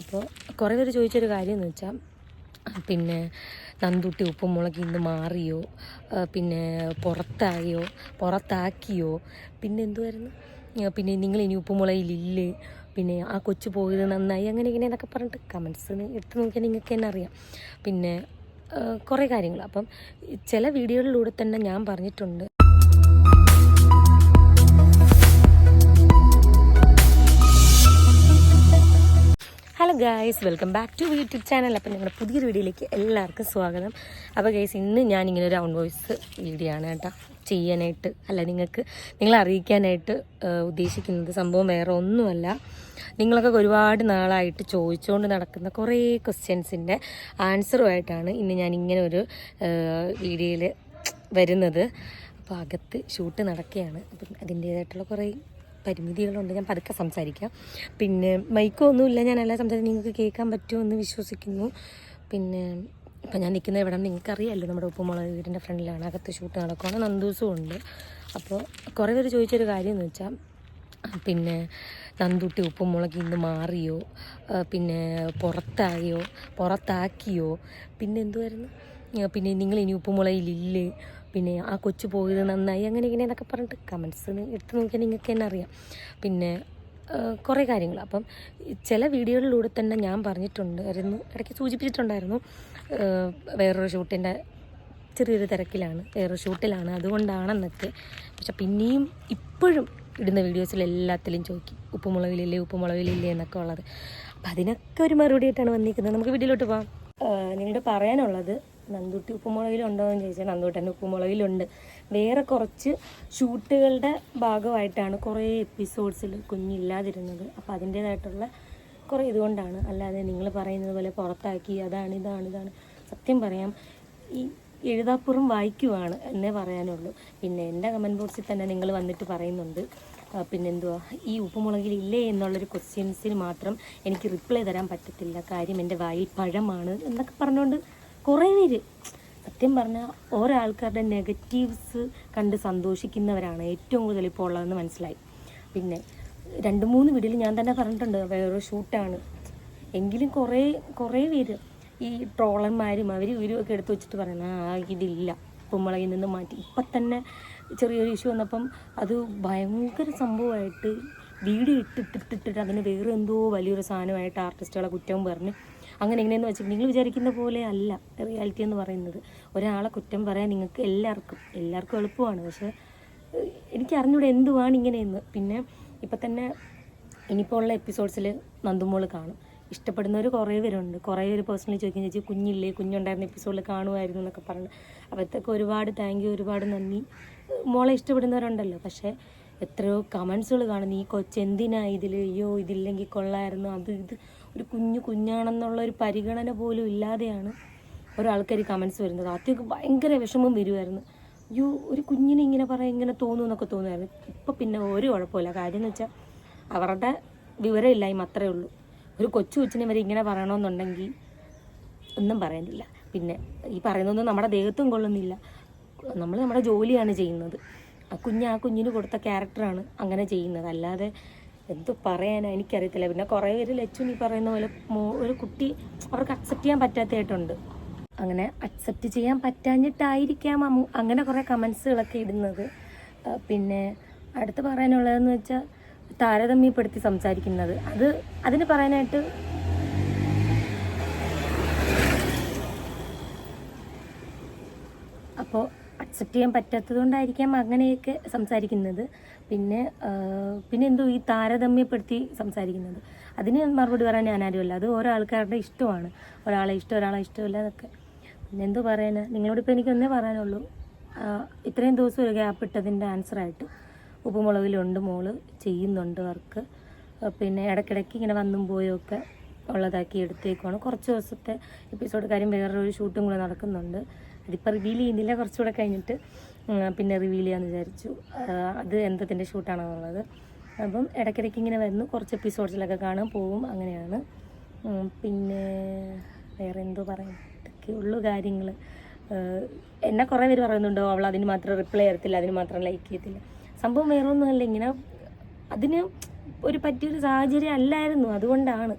അപ്പോൾ കുറേ പേര് ചോദിച്ചൊരു കാര്യം എന്ന് വെച്ചാൽ പിന്നെ നന്തുട്ടി ഉപ്പും മുളക് ഇന്ന് മാറിയോ? പിന്നെ പുറത്തായോ? പുറത്താക്കിയോ? പിന്നെ എന്തുവായിരുന്നു? പിന്നെ നിങ്ങൾ ഇനി ഉപ്പുമുളകിലില്ലേ? പിന്നെ ആ കൊച്ചു പോയത് നന്നായി അങ്ങനെ ഇങ്ങനെ എന്നൊക്കെ പറഞ്ഞിട്ട് കമൻസിന് എടുത്ത് നോക്കിയാൽ നിങ്ങൾക്ക് തന്നെ അറിയാം. പിന്നെ കുറേ കാര്യങ്ങൾ അപ്പം ചില വീഡിയോകളിലൂടെ തന്നെ ഞാൻ പറഞ്ഞിട്ടുണ്ട്. Hello guys welcome back to YouTube channel. അപ്പം ഞങ്ങളുടെ പുതിയൊരു വീഡിയോയിലേക്ക് എല്ലാവർക്കും സ്വാഗതം. അപ്പോൾ ഗൈസ് ഇന്ന് ഞാനിങ്ങനെ ഒരു ഔണ്ട് വോയിസ് വീഡിയോ ആണ് കേട്ടോ ചെയ്യാനായിട്ട് അല്ല നിങ്ങൾക്ക് നിങ്ങളെ അറിയിക്കാനായിട്ട് ഉദ്ദേശിക്കുന്നത് സംഭവം വേറെ ഒന്നുമല്ല. നിങ്ങളൊക്കെ ഒരുപാട് നാളായിട്ട് ചോദിച്ചുകൊണ്ട് നടക്കുന്ന കുറേ ക്വസ്റ്റ്യൻസിന്റെ ആൻസറുമായിട്ടാണ് ഇന്ന് ഞാൻ ഇങ്ങനെ ഒരു വീഡിയോയിൽ വരുന്നത്. അപ്പോൾ അകത്ത് ഷൂട്ട് നടക്കുകയാണ്. അപ്പം അതിന്റേതായിട്ടുള്ള കുറേ പരിമിതികളുണ്ട്. ഞാൻ പതുക്കെ സംസാരിക്കാം. പിന്നെ മൈക്കോ ഒന്നുമില്ല ഞാൻ എല്ലാം സംസാരിക്കും നിങ്ങൾക്ക് കേൾക്കാൻ പറ്റുമെന്ന് വിശ്വസിക്കുന്നു. പിന്നെ ഇപ്പം ഞാൻ നിൽക്കുന്ന ഇവിടെ നിങ്ങൾക്കറിയാമല്ലോ. നമ്മുടെ ഉപ്പുമുളക് വീടിന്റെ ഫ്രണ്ടിലാണ്. അകത്ത് ഷൂട്ട് നടക്കുകയാണ് നന്ദൂസും ഉണ്ട്. അപ്പോൾ കുറേ പേര് ചോദിച്ചൊരു കാര്യം എന്ന് വെച്ചാൽ പിന്നെ നന്ദുട്ടി ഉപ്പും മുളക് ഇന്ന് മാറിയോ? പിന്നെ പുറത്തായോ? പുറത്താക്കിയോ? പിന്നെ എന്തുമായിരുന്നു പിന്നെ നിങ്ങൾ ഇനി ഉപ്പുമുളകിലില്ലേ? പിന്നെ ആ കൊച്ചു പോയത് നന്നായി അങ്ങനെ ഇങ്ങനെ എന്നൊക്കെ പറഞ്ഞിട്ട് കമൻസിന് എടുത്ത് നോക്കിയാൽ നിങ്ങൾക്ക് തന്നെ അറിയാം. പിന്നെ കുറേ കാര്യങ്ങൾ അപ്പം ചില വീഡിയോകളിലൂടെ തന്നെ ഞാൻ പറഞ്ഞിട്ടുണ്ട് ആയിരുന്നു ഇടയ്ക്ക് സൂചിപ്പിച്ചിട്ടുണ്ടായിരുന്നു വേറൊരു ഷൂട്ടിന്റെ ചെറിയൊരു തിരക്കിലാണ് വേറൊരു ഷൂട്ടിലാണ് അതുകൊണ്ടാണെന്നൊക്കെ. പക്ഷെ പിന്നെയും ഇപ്പോഴും ഇടുന്ന വീഡിയോസിൽ എല്ലാത്തിലും ചോദിക്കും ഉപ്പുമുളകിലില്ലേ ഉപ്പുമുളകിലില്ലേ എന്നൊക്കെ ഉള്ളത്. അപ്പം അതിനൊക്കെ ഒരു മറുപടി ആയിട്ടാണ് വന്നിരിക്കുന്നത്. നമുക്ക് വീഡിയോയിലോട്ട് പോകാം നിങ്ങളുടെ പറയാനുള്ളത് നന്ദൂട്ടി ഉപ്പുമുളകിലുണ്ടോ എന്ന് ചോദിച്ചാൽ നന്ദൂട്ടന്റെ ഉപ്പുമുളകിലുണ്ട്. വേറെ കുറച്ച് ഷൂട്ടുകളുടെ ഭാഗമായിട്ടാണ് കുറേ എപ്പിസോഡ്സിൽ കുഞ്ഞില്ലാതിരുന്നത്. അപ്പോൾ അതിന്റേതായിട്ടുള്ള കുറേ ഇതുകൊണ്ടാണ്. അല്ലാതെ നിങ്ങൾ പറയുന്നത് പോലെ പുറത്താക്കി അതാണ് ഇതാണ് ഇതാണ്. സത്യം പറയാം ഈ എഴുതാപ്പുറം വായിക്കുവാണ് എന്നേ പറയാനുള്ളൂ. പിന്നെ എന്റെ കമന്റ് ബോക്സിൽ തന്നെ നിങ്ങൾ വന്നിട്ട് പറയുന്നുണ്ട് പിന്നെ പിന്നെന്തുവാ ഈ ഉപ്പുമുളകിൽ ഇല്ലേ എന്നുള്ളൊരു ക്വസ്റ്റ്യൻസിന് മാത്രം എനിക്ക് റിപ്ലൈ തരാൻ പറ്റത്തില്ല. കാര്യം എന്റെ വായിൽ പഴമാണ് എന്നൊക്കെ പറഞ്ഞുകൊണ്ട് കുറേ പേര്. സത്യം പറഞ്ഞാൽ ഒരാൾക്കാരുടെ നെഗറ്റീവ്സ് കണ്ട് സന്തോഷിക്കുന്നവരാണ് ഏറ്റവും കൂടുതൽ ഇപ്പോൾ ഉള്ളതെന്ന് മനസ്സിലായി. പിന്നെ രണ്ട് മൂന്ന് വീഡിയോയിൽ ഞാൻ തന്നെ പറഞ്ഞിട്ടുണ്ട് വേറൊരു ഷൂട്ടാണ്. എങ്കിലും കുറേ കുറേ പേര് ഈ ട്രോളന്മാരും അവർ ഇവരും ഒക്കെ എടുത്ത് വെച്ചിട്ട് പറയുന്നത് ആ ഇതില്ല. കുമ്പളയിൽ നിന്ന് മാറ്റി. ഇപ്പം തന്നെ ചെറിയൊരു ഇഷ്യൂ വന്നപ്പം അത് ഭയങ്കര സംഭവമായിട്ട് വീഡിയോ ഇട്ടിട്ടിട്ടിട്ട് അതിന് വേറെ എന്തോ വലിയൊരു സാധനമായിട്ട് ആർട്ടിസ്റ്റുകളെ കുറ്റവും പറഞ്ഞ് അങ്ങനെ എങ്ങനെയെന്ന് വെച്ചാൽ നിങ്ങൾ വിചാരിക്കുന്ന പോലെ അല്ല റിയാലിറ്റി എന്ന് പറയുന്നത്. ഒരാളെ കുറ്റം പറയാൻ നിങ്ങൾക്ക് എല്ലാവർക്കും എല്ലാവർക്കും എളുപ്പമാണ്. പക്ഷേ ഏഹ് എനിക്ക് അറിഞ്ഞൂടെ എന്തുവാണ് ഇങ്ങനെയെന്ന്. പിന്നെ ഇപ്പം തന്നെ ഇനിയിപ്പോൾ ഉള്ള എപ്പിസോഡ്സിൽ നന്ദുമോൾ കാണും. ഇഷ്ടപ്പെടുന്നവർ കുറേ പേരുണ്ട്. കുറേ പേര് പേഴ്സണലി ചോദിക്കും ചേച്ചി കുഞ്ഞില്ലേ? കുഞ്ഞുണ്ടായിരുന്ന എപ്പിസോഡിൽ കാണുമായിരുന്നു എന്നൊക്കെ പറഞ്ഞു. അപ്പോഴത്തേക്ക് ഒരുപാട് താങ്ക് യു ഒരുപാട് നന്ദി. മോളെ ഇഷ്ടപ്പെടുന്നവരുണ്ടല്ലോ. പക്ഷേ എത്രയോ കമൻസുകൾ കാണുന്നു. ഈ കൊച്ചെന്തിനാ ഇതിൽ അയ്യോ ഇതില്ലെങ്കിൽ കൊള്ളായിരുന്നു അത് ഇത് ഒരു കുഞ്ഞു കുഞ്ഞാണെന്നുള്ള ഒരു പരിഗണന പോലും ഇല്ലാതെയാണ് ഓരോ ആൾക്കാർ കമൻസ് വരുന്നത്. ആദ്യമൊക്കെ ഭയങ്കര വിഷമം വരുമായിരുന്നു അയ്യോ ഒരു കുഞ്ഞിനെ ഇങ്ങനെ പറയാൻ ഇങ്ങനെ തോന്നുമെന്നൊക്കെ തോന്നുമായിരുന്നു ഇപ്പം പിന്നെ ഒരു കുഴപ്പമില്ല. കാര്യം എന്ന് വെച്ചാൽ അവരുടെ വിവരമില്ലായ്മ അത്രേ ഉള്ളൂ. ഒരു കൊച്ചു കൊച്ചിനെ വരെ ഇങ്ങനെ പറയണമെന്നുണ്ടെങ്കിൽ ഒന്നും പറയുന്നില്ല പിന്നെ ഈ പറയുന്നതൊന്നും നമ്മുടെ ദേഹത്തും കൊള്ളുന്നില്ല. നമ്മൾ നമ്മുടെ ജോലിയാണ് ചെയ്യുന്നത്. കുഞ്ഞ് ആ കുഞ്ഞിന് കൊടുത്ത ക്യാരക്ടറാണ് അങ്ങനെ ചെയ്യുന്നത്. അല്ലാതെ എന്ത് പറയാനാ എനിക്കറിയത്തില്ല. പിന്നെ കുറേ പേര് ലച്ചു നീ പറയുന്ന പോലെ ഒരു കുട്ടി അവർക്ക് അക്സെപ്റ്റ് ചെയ്യാൻ പറ്റാത്തതായിട്ടുണ്ട്. അങ്ങനെ അക്സെപ്റ്റ് ചെയ്യാൻ പറ്റാഞ്ഞിട്ടായിരിക്കാം അമ്മു. അങ്ങനെ കുറേ കമൻസുകളൊക്കെ ഇടുന്നത്. പിന്നെ അടുത്ത് പറയാനുള്ളതെന്ന് വെച്ചാൽ താരതമ്യപ്പെടുത്തി സംസാരിക്കുന്നത്. അത് അതിന് പറയാനായിട്ട് അപ്പോൾ അക്സെപ്റ്റ് ചെയ്യാൻ പറ്റാത്തത് കൊണ്ടായിരിക്കാം അങ്ങനെയൊക്കെ സംസാരിക്കുന്നത്. പിന്നെ പിന്നെ എന്തോ ഈ താരതമ്യപ്പെടുത്തി സംസാരിക്കുന്നത്. അതിന് മറുപടി പറയാൻ ഞാനാരുമല്ല. അത് ഓരോ ആൾക്കാരുടെ ഇഷ്ടമാണ്. ഒരാളെ ഇഷ്ടം ഒരാളെ ഇഷ്ടമില്ല അതൊക്കെ പിന്നെ എന്തോ പറയാനാ? നിങ്ങളോടിപ്പോൾ എനിക്കൊന്നേ പറയാനുള്ളൂ. ഇത്രയും ദിവസം ഒരു ഗ്യാപ്പ് ഇട്ടതിന്റെ ആൻസറായിട്ട് ഉപ്പുമുളകിലുണ്ട് മോൾ ചെയ്യുന്നുണ്ട് വർക്ക് പിന്നെ ഇടയ്ക്കിടയ്ക്ക് ഇങ്ങനെ വന്നും പോയൊക്കെ ഉള്ളതാക്കി എടുത്തേക്കുവാണ്. കുറച്ച് ദിവസത്തെ എപ്പിസോഡ് കാര്യം വേറൊരു ഷൂട്ടും കൂടെ നടക്കുന്നുണ്ട്. അതിപ്പോൾ റിവീൽ ചെയ്യുന്നില്ല. കുറച്ചുകൂടെ കഴിഞ്ഞിട്ട് പിന്നെ റിവീൽ ചെയ്യാമെന്ന് വിചാരിച്ചു. അത് എന്തതിന്റെ ഷൂട്ടാണെന്നുള്ളത് അപ്പം ഇടയ്ക്കിടയ്ക്ക് ഇങ്ങനെ വരുന്നു. കുറച്ച് എപ്പിസോഡ്സിലൊക്കെ കാണാൻ പോവും. അങ്ങനെയാണ്. പിന്നെ വേറെ എന്തോ പറയാം ഇതൊക്കെ ഉള്ളു കാര്യങ്ങൾ എന്നെ കുറേ പേര് പറയുന്നുണ്ടോ അവൾ അതിന് മാത്രം റിപ്ലൈ ചെയ്യത്തില്ല അതിന് മാത്രം ലൈക്ക് ചെയ്യത്തില്ല. സംഭവം വേറെ ഒന്നുമല്ല ഇങ്ങനെ അതിന് ഒരു പറ്റിയൊരു സാഹചര്യം അല്ലായിരുന്നു. അതുകൊണ്ടാണ്.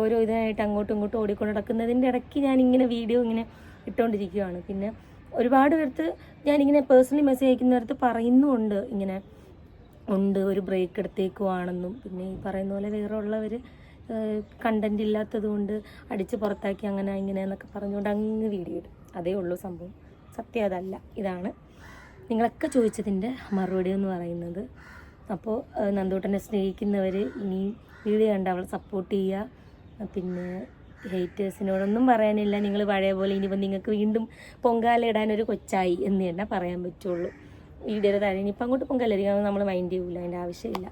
ഓരോ ഇതിനായിട്ട് അങ്ങോട്ടും ഇങ്ങോട്ടും ഓടിക്കൊണ്ട് നടക്കുന്നതിന്റെ ഇടയ്ക്ക് ഇങ്ങനെ വീഡിയോ ഇങ്ങനെ ഇട്ടുകൊണ്ടിരിക്കുകയാണ് പിന്നെ ഒരുപാട് പേർത്ത് ഞാനിങ്ങനെ പേഴ്സണലി മെസ്സേജ് അയക്കുന്നവരത്ത് പറയുന്നുമുണ്ട്. ഇങ്ങനെ ഉണ്ട് ഒരു ബ്രേക്ക് എടുത്തേക്കുവാണെന്നും. പിന്നെ ഈ പറയുന്ന പോലെ വേറെ ഉള്ളവർ കണ്ടന്റ് ഇല്ലാത്തത് കൊണ്ട് അടിച്ച് പുറത്താക്കി അങ്ങനെ ഇങ്ങനെ എന്നൊക്കെ പറഞ്ഞുകൊണ്ട് അങ്ങ് വീഡിയോ ഇടും. അതേ ഉള്ളൂ സംഭവം. സത്യം അതല്ല. ഇതാണ് നിങ്ങളൊക്കെ ചോദിച്ചതിന്റെ മറുപടി എന്ന് പറയുന്നത്. അപ്പോൾ നന്ദൂട്ടനെ സ്നേഹിക്കുന്നവർ ഇനി വീഡിയോ കണ്ട് അവളെ സപ്പോർട്ട് ചെയ്യുക. പിന്നെ ഹേറ്റേഴ്സിനോടൊന്നും പറയാനില്ല. നിങ്ങൾ പഴയ പോലെ ഇനിയിപ്പോൾ നിങ്ങൾക്ക് വീണ്ടും പൊങ്കാല ഇടാനൊരു കൊച്ചായി എന്ന് തന്നെ പറയാൻ പറ്റുള്ളൂ. വീഡിയോയുടെ താഴെ ഇനിയിപ്പോൾ അങ്ങോട്ട് പൊങ്കാലായിരിക്കും നമ്മൾ മൈൻഡ് ചെയ്യൂല അതിന്റെ ആവശ്യമില്ല.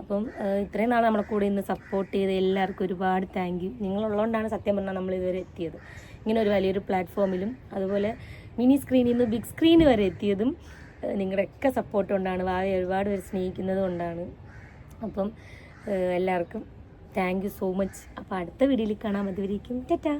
അപ്പം ഇത്രയും നാൾ നമ്മളെ കൂടെ ഇന്ന് സപ്പോർട്ട് ചെയ്ത എല്ലാവർക്കും ഒരുപാട് താങ്ക് യു നിങ്ങളുള്ളതുകൊണ്ടാണ് സത്യം പറഞ്ഞാൽ നമ്മൾ ഇതുവരെ എത്തിയത്. ഇങ്ങനെ ഒരു വലിയൊരു പ്ലാറ്റ്ഫോമിലും അതുപോലെ മിനി സ്ക്രീനിൽ നിന്ന് ബിഗ് സ്ക്രീൻ വരെ എത്തിയതും നിങ്ങളുടെയൊക്കെ സപ്പോർട്ട് കൊണ്ടാണ് വാവയെ ഒരുപാട് പേര് സ്നേഹിക്കുന്നത് കൊണ്ടാണ്. അപ്പം എല്ലാവർക്കും താങ്ക് യു സോ മച്ച്. അപ്പോൾ അടുത്ത വീഡിയോയിൽ കാണാൻ അതുവരേക്കും ടാറ്റാ.